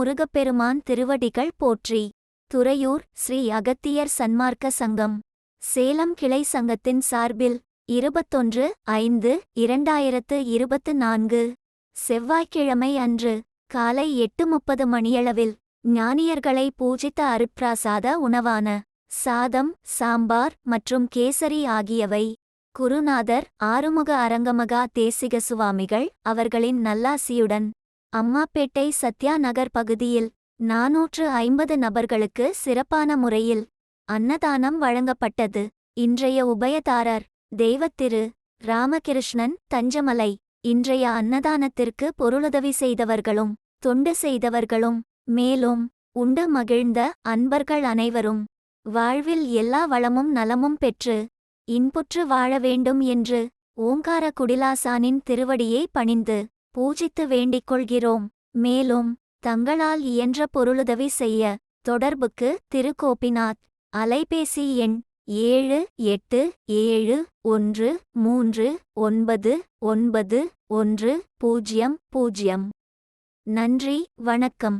முருகப்பெருமான் திருவடிகள் போற்றி. துறையூர் ஸ்ரீ அகத்தியர் சன்மார்க்க சங்கம். சேலம் கிளை சங்கத்தின் சார்பில் இருபத்தொன்று ஐந்து இரண்டாயிரத்து இருபத்து நான்கு. செவ்வாய்க்கிழமை அன்று காலை எட்டு முப்பது மணியளவில் ஞானியர்களை பூஜித்த அருட்பிராசாத உணவான சாதம் சாம்பார் மற்றும் கேசரி ஆகியவை. குருநாதர் ஆறுமுக அரங்கமகா தேசிக சுவாமிகள் அவர்களின் நல்லாசியுடன் அம்மாப்பேட்டை சத்யா நகர் பகுதியில் நாநூற்று ஐம்பது நபர்களுக்கு சிறப்பான முறையில் அன்னதானம் வழங்கப்பட்டது. இன்றைய உபயதாரர் தெய்வத்திரு ராமகிருஷ்ணன் தஞ்சமலை. இன்றைய அன்னதானத்திற்கு பொருளுதவி செய்தவர்களும் தொண்டு செய்தவர்களும் மேலும் உண்டு மகிழ்ந்த அன்பர்கள் அனைவரும் வாழ்வில் எல்லா வளமும் நலமும் பெற்று இன்புற்று வாழ வேண்டும் என்று ஓங்கார குடிலாசானின் திருவடியை பணிந்து பூஜித்து வேண்டிக் கொள்கிறோம் மேலும் தங்களால் இயன்ற பொருளுதவி செய்ய தொடர்புக்கு திருக்கோபிநாத். அலைபேசி எண் ஏழு எட்டு ஏழு ஒன்று மூன்று ஒன்பது ஒன்பது ஒன்று பூஜ்யம் பூஜ்யம். நன்றி வணக்கம்.